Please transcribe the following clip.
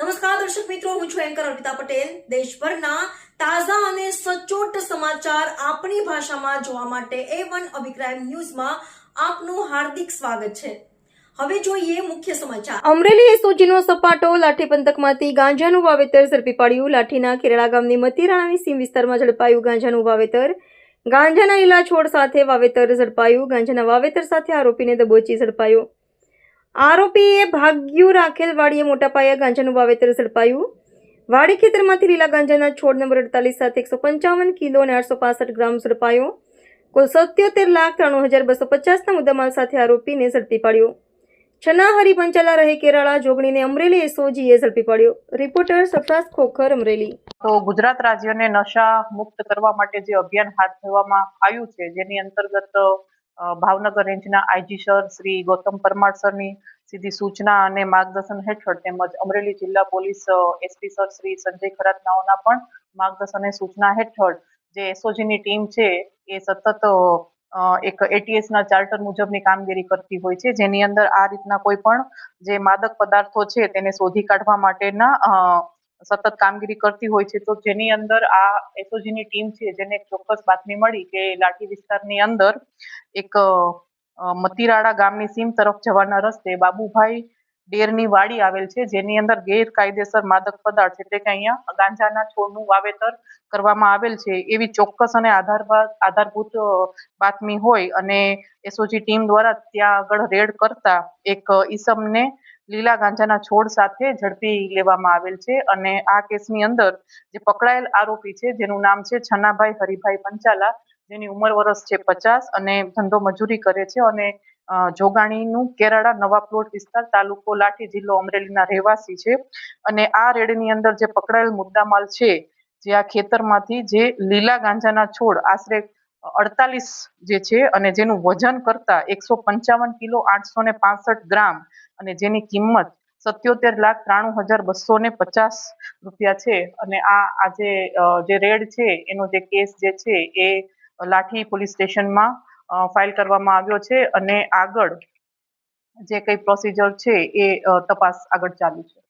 નમસ્કાર, દર્શક મિત્રો, હું છું એન્કર અર્પિતા પટેલ. દેશભરના તાજા અને સચોટ સમાચાર આપણી ભાષામાં જોવા માટે એ વન અભિપ્રાય ન્યૂઝમાં આપનું હાર્દિક સ્વાગત છે. હવે જોઈએ મુખ્ય સમાચાર. અમરેલી એસઓજીનો સપાટો લાઠી પંથકમાંથી ગાંજાનું વાવેતર ઝડપી પાડ્યું. લાઠીના કેરળા ગામની મતીરાણાની સીમ વિસ્તારમાં ઝડપાયું ગાંજાનું વાવેતર. ગાંજાના લીલા છોડ સાથે વાવેતર ઝડપાયું. ગાંજાના વાવેતર સાથે આરોપીને દબોચી ઝડપાયો. આરોપીએ ભાગ્યુ રાખેલ વાડીએ મોટા પાયે ગાંજાનું વાવેતર ઝડપાયું. વાડી ખેતરમાંથી લીલા ગાંજાના છોડ નંબર અડતાલીસ સાથે એકસો પંચાવન કિલો અને આઠસો પાસઠ ગ્રામ ઝડપાયો. કુલ સત્યોતેર લાખ ત્રાણું હજાર બસો પચાસના મુદ્દામાલ સાથે આરોપીને ઝડપી પાડ્યો. છના પંચાલા રહે કેરાળા, જોગણીને અમરેલી એસઓજીએ ઝડપી પાડ્યો. રિપોર્ટર સફરાજ ખોખર, અમરેલી. તો ગુજરાત રાજ્યને નશા મુક્ત કરવા માટે જે અભિયાન હાથ ધરવામાં આવ્યું છે, જેની અંતર્ગત ભાવનગર રેન્જના આઈજી સર, શ્રી ગૌતમ પરમાર સરની સીધી સૂચના અને માર્ગદર્શન હેઠળ તેમજ અમરેલી જિલ્લા police SP sir Shri Sanjay ખરાતનાઓના પણ માર્ગદર્શન અને સૂચના હેઠળ જે એસઓજીની ટીમ છે એ સતત એક એટીએસના ચાર્ટર મુજબની કામગીરી કરતી હોય છે. જેની અંદર આ રીતના કોઈ પણ જે માદક પદાર્થો છે તેને શોધી કાઢવા માટેના સતત કામગીરી કરતી હોય છે, તો જેની અંદર આ એસઓજીની ટીમ છે, જેને એક ચોક્કસ બાતમી મળી કે લાઠી વિસ્તારની અંદર એક મતીરાળા ગામની સીમ તરફ જવાના રસ્તે બાબુભાઈ ડેરની વાડી આવેલ છે, જેની અંદર ગેરકાયદેસર માદક પદાર્થ એટલે કે અહીંયા ગાંજાના છોડનું વાવેતર કરવામાં આવેલ છે. એવી ચોક્કસ અને આધારભા- આધારભૂત બાતમી હોય અને એસઓજી ટીમ દ્વારા ત્યાં આગળ રેડ કરતા એક ઈસમને લીલા ગાંજાના છોડ સાથે ઝડપી લેવામાં આવેલ છે અને આ કેસની અંદર જે પકડાયેલ આરોપી છે, જેનું નામ છે છનાભાઈ હરિભાઈ પંચાલા, જેની ઉંમર વર્ષ છે પચાસ અને ધંધો મજૂરી કરે છે અને જોગાણીનું કેરાળા નવા પ્લોટ વિસ્તાર તાલુકો લાઠી જિલ્લો અમરેલીના રહેવાસી છે અને આ રેડની અંદર જે પકડાયેલ મુદ્દામાલ છે, જે આ ખેતરમાંથી જે લીલા ગાંજાના છોડ આશરે અડતાલીસ જે છે અને જેનું વજન કરતા એકસો પંચાવન કિલો આઠસો ને પાસઠ ગ્રામ અને જેની કિંમત સત્યોતેર લાખ ત્રાણું હજાર બસો ને પચાસ રૂપિયા છે. અને આ આજે જે રેડ છે, એનો જે કેસ જે છે એ લાઠી પોલીસ સ્ટેશનમાં ફાઇલ કરવામાં આવ્યો છે અને આગળ જે કઈ પ્રોસિજર છે એ તપાસ આગળ ચાલુ છે.